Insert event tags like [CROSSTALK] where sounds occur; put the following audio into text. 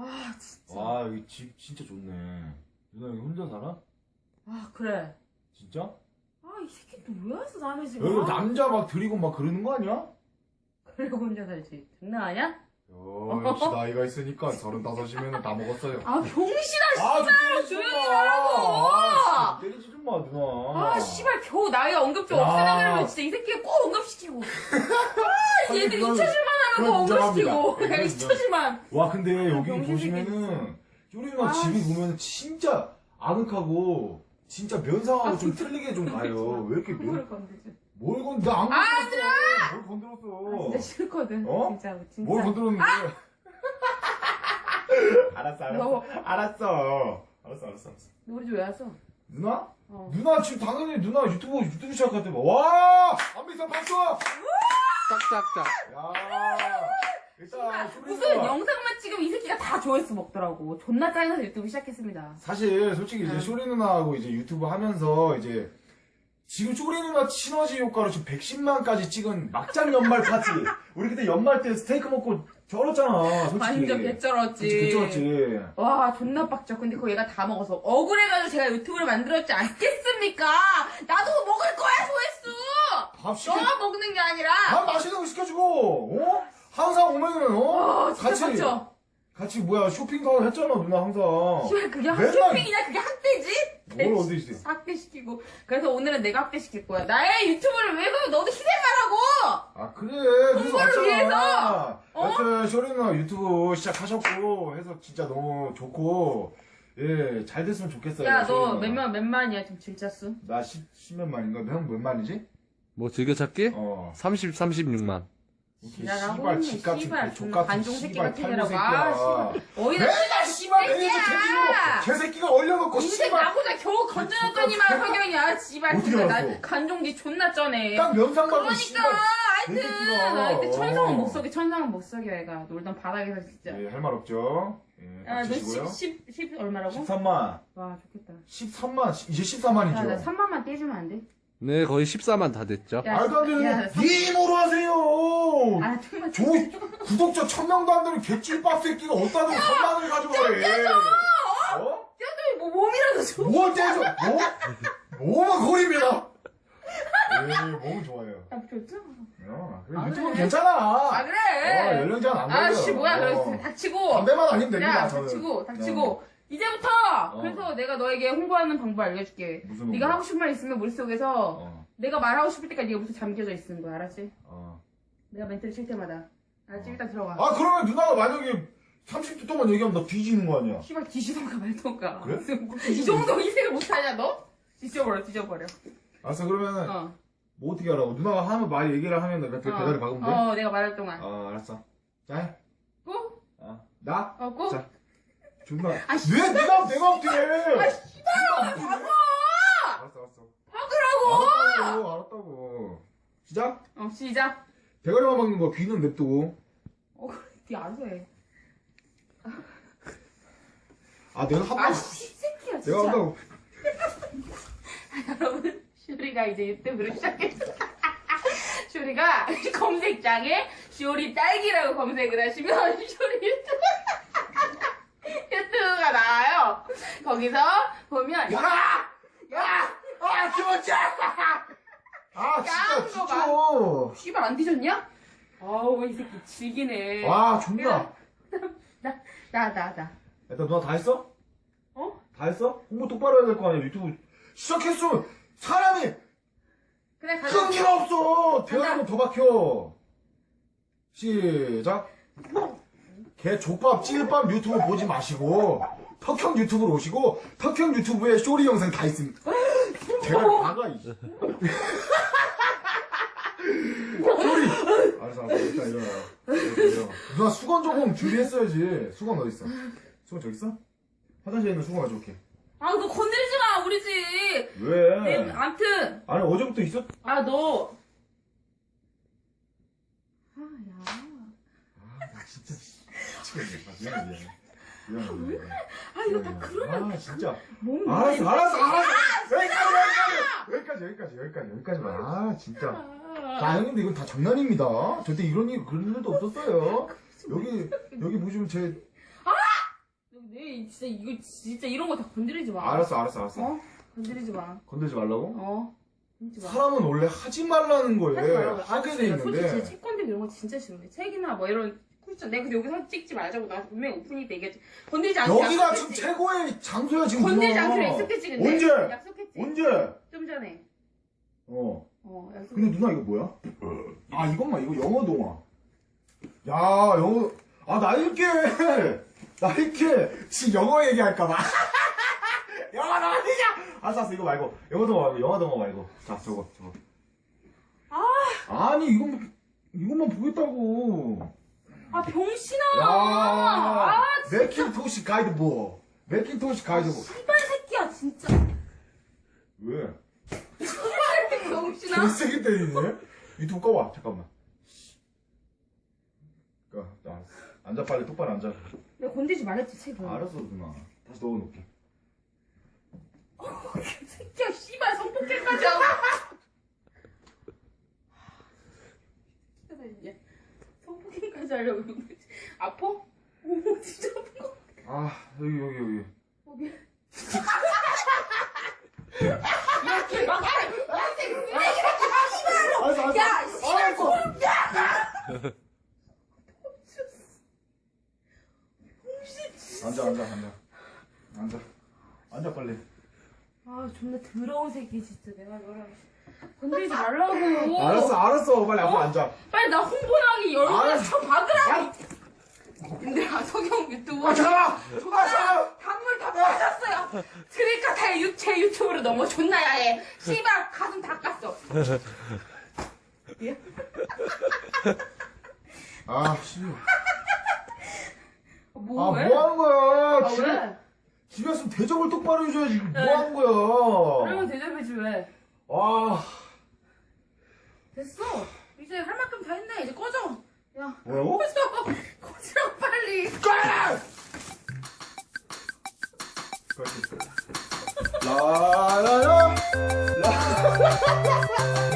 아 진짜. 와 여기 집 진짜 좋네. 누나 여기 혼자 살아? 아 그래. 진짜? 아 이 새끼 또왜 왔어 남의 집에? 여기 남자 막 들이고 막 그러는 거 아니야? 그리고 혼자 살지. 장난 아니야? 어, 역시 나이가 있으니까 서른다섯이면 다 먹었어요. 아 병신아. 아, 좀 때리지 좀 조용히 마. 하라고. 아, 진짜 때리지 좀 마, 누나. 아 씨발 겨우 나이 언급좀 야. 없애라 그러면 진짜 이 새끼가 꼭 언급시키고. [LAUGHS] 아 아니, 얘들 그건- 잊혀질만 하는 그건 거 인정합니다. 언급시키고. 그건 그냥 인정. 잊혀질만. 와, 근데 여기 병신 보시면은, 쪼리 누나 아, 집이 씨. 보면 진짜 아늑하고, 진짜 면상하고 아, 좀. 틀리게 좀 가요. 왜 이렇게 면, 그걸 건드지. 뭘 건, 나안 아, 건드렸어. 뭘 아 건드렸어. 진짜 싫거든. 어? 진짜 진짜. 뭘 건드렸는데. [LAUGHS] 알았어, 알았어. 너 알았어. 알았어, 알았어, 알았어. 너 우리 집왜 왔어? 누나? 어. 누나 지금 당연히 누나 유튜브 유튜브 시작할 때 봐. 와! 안비상 박수! 짝짝짝. 야! 일단 무슨 영상만 찍으면 이 새끼가 다 조회수 먹더라고. 존나 짜증나서 유튜브 시작했습니다. 사실 솔직히 이제 응. 쇼리 누나하고 이제 유튜브 하면서 이제 지금 쇼리 누나 시너지 효과로 지금 110만까지 찍은 막장 연말 파티. 우리 그때 연말 때 스테이크 먹고 쩔었잖아. 솔직히. 완전 개쩔었지. 그치, 개쩔었지. 와 존나 빡쳐. 근데 그거 얘가 다 먹어서 억울해가지고 제가 유튜브를 만들었지 않겠습니까? 나도 먹을 거야 조회수. 밥 시켜. 너가 먹는 게 아니라. 밥 맛있는 거 시켜주고, 어? 항상 오면은, 어? 와 진짜 같이, 빡쳐. 같이 뭐야, 쇼핑도 했잖아, 누나 항상. 씨발 그게 맨날- 쇼핑이냐 그게 학대지? 뭘 어디 있어? 학대시키고. 그래서 오늘은 내가 학대시킬 거야. 나의 유튜브를 왜 그러면 너도 희생하라고. 아, 그래. 그래서 홍보를 왔잖아. 위해서! 어? 여튼, 쇼리 누나 유튜브 시작하셨고, 해서 진짜 너무 좋고, 예, 잘 됐으면 좋겠어요. 야 쇼리 너 누나. 몇만 몇 만이야 지금 질자수? 나 10, 10몇 만인가? 형 몇 만이지? 뭐 즐겨찾기? 어. 30, 36만. 이렇게 지랄하고 씨발, 있네, 집 같은 씨발. 그 족같은 관종 새끼 씨발 같은 탈모 애라고. 새끼야. 아. 어디다 맨날 씨발 매니저 새끼야! 개새끼로 개새끼가 얼려놓고 인생 씨발 나보다 겨우 건져놨더니만 석영이야 씨발 어떻게 진짜 알았어? 나 간종기 존나 쩌네 딱 면상 말고 그러니까 씨발 하여튼 개새끼가. 하여튼 천상은 어. 못 속여 천상은 못 속여 애가 놀던 바닥에서 진짜 예, 할말 없죠. 예, 닥치시고요. 10, 10, 10 얼마라고? 13만, 와 좋겠다 13만, 이제 14만이죠. 야나 3만만 떼주면 안 돼? 네, 거의 14만 다 됐죠. 야, 말도 안 야, 되는 삼- 네 힘으로 하세요. 아 정말 조, 구독자 1000명도 안 되는 개찔밥 새끼가 어디다 대고 3만 원을 가지고 가래. 어? 뭐 몸이라도 줘 뭘 떼줘? 뭐? 몸은 거립니다. 예, 몸은 좋아요. 아, 좋죠? 어, 그래, 아, 유튜브는 그래? 괜찮아. 아 어, 그래 연령 제한 안 걸려. 아씨 뭐야 어. 그래 닥치고 담배만 아니면 됩니다. 야 저는. 닥치고 닥치고 어. 이제부터 어. 그래서 내가 너에게 홍보하는 방법 알려줄게 무슨 네가? 하고 싶은 말 있으면 머릿속에서 어, 내가 말하고 싶을 때까지 네가 무슨 잠겨져 있는 거야 알았지? 어. 내가 멘트를 칠 때마다 알았지? 어. 일단 들어가 아, 그러면 누나가 만약에 30초 동안 얘기하면 나 뒤지는 거 아니야? 씨발 뒤지던가 말던가 그래? 무슨 이 정도 희생을 못하냐 너? 뒤져버려 뒤져버려 알았어, 그러면은 어. 뭐 어떻게 하라고? 누나가 하면 말 얘기를 하면 내가 배- 배달을 박으면 돼? 어 내가 말할 동안 어, 알았어. 자, 꼭? 어. 나? 어 꼭? 자. 존나. 아, 씨. 왜 네가 내가 어떻게 해? 아 씨발 박아 알았어, 알았어. 박으라고 알았다고, 알았다고. 시작? 어 시작 대가리만 박는 거야. 귀는 냅두고. 어네 알아서 해 아, 내가 한 번. 아씨 새끼야 내가 진짜 한다고. [LAUGHS] 여러분, 슈리가 이제 유튜브를 시작했어. 슈리가 [LAUGHS] 검색창에 슈리 딸기라고 검색을 하시면 [LAUGHS] 슈리 유튜브 유튜브가 나와요. 거기서 보면 야! 야! 아, 기분지! 아, 진짜, 야, 그거 진짜. 씨발 안 뒤졌냐? 아우 이 새끼 지기네. 와, 존나. [LAUGHS] 나 나 나. 일단 누나 다 했어? 어? 다 했어? 홍보 똑바로 해야 될 거 아니야, 유튜브. 시작했으면 사람이 그래 가자. 끈기가 없어! 대가리만 더 박혀. 시작. 개 족밥, 찔밥 유튜브 보지 마시고, 턱형 유튜브로 오시고, 턱형 유튜브에 쇼리 영상 다 있습니다. [LAUGHS] 대가리 박아, 이. [LAUGHS] 쇼리! 알았어, 알았어. 일단 일어나. 일어나. 누나 수건 조금 준비했어야지. 수건 어딨어? 수건 저기 있어? 화장실에 있는 수건 가져올게. 아 너 건드리지 마 우리 집. 왜? 네, 암튼 아니, 어제부터 있었, 아 너. 아 야. 아, 나 진짜. 미치겠네. 아, 미안해, 미안해. 미안해. 아 이거 다 그러면 아, 진짜. 몸 알았어, 알았어, 알았어. 여기까지, 여기까지, 여기까지, 여기까지, 여기까지만. 아, 진짜. 자, 형님들 이건 다 장난입니다. 절대 이런 일, 그런 일도 없었어요. 여기, 여기 보시면 제. 이 진짜 이거 진짜 이런 거 다 건드리지 마. 알았어, 알았어, 알았어. 어? 건드리지 마. 건들지 말라고? 어. 건드리지 마. 사람은 원래 하지 말라는 하지 말라고. 하게 아, 돼 솔직히 있는데. 책 건드리고 이런 거 진짜 싫은데. 책이나 뭐 이런 쿠션 내가 근데 여기서 찍지 말자고 나 분명히 오프닝 때 얘기했지. 건드리지 않기로 여기가 지금 약속했지. 최고의 장소야, 지금. 건들지 누나. 않기로 약속했지 근데. 언제? 약속했지. 언제? 좀 전에. 어. 어 약속. 근데 누나 이거 뭐야? 아 이것만 이거 영어 동화. 야 영어 아 나이게 [LAUGHS] 나이게 지금 영어 얘기할까봐. [LAUGHS] 영어 동화 아니냐? 알았어 알았어 이거 말고 영어 동화 말고 영어 동화 말고 자 저거 저거. 아. 아니 이건 이것만 보겠다고. 아 병신아. 야아 맥킨토시 가이드북 맥킨토시 가이드북 씨발 새끼야 진짜. 왜? 병신아. 개세게 때리네? 유튜브 꺼봐 잠깐만. 까 알았어. 앉아 빨리 똑바로 앉아. 내가 건드리지 말랬지 책을. 알았어 누나 다시 넣어놓게 새끼야 씨발 성폭행까지 하고. 이제 성폭행까지 하려고 그러는 거지. 아파? 오 진짜 아픈 거. 아 여기 여기 여기 여기. 알았어 야, 씨발, 알았어 앉아 앉아 앉아 앉아 앉아 빨리 아 존나 더러운 새끼 진짜 내가 너랑 건드리지 말라고. 알았어 알았어 빨리 앞으로 어? 앉아 빨리 나 홍보나기 얼마나 알았어. 쳐 박으라. 근데 아 석영 유튜브. 아 잠깐만 아 잠깐만 단물 다 빠졌어요. [LAUGHS] 그러니까 다 유, 제 유튜브로 넘어 존나 야 해. 씨발 가슴 다 깠어. 아씨 뭐아 왜? 뭐 하는 거야 아 집에 왜? 집에 왔으면 대접을 똑바로 해줘야지 뭐 네. 하는 거야 그러면 대접해지 왜? 아 됐어. 이제 할 만큼 다 했네. 이제 꺼져. 야 뭐라고? 꺼져. [LAUGHS] 꺼지라 빨리. 라라라. 라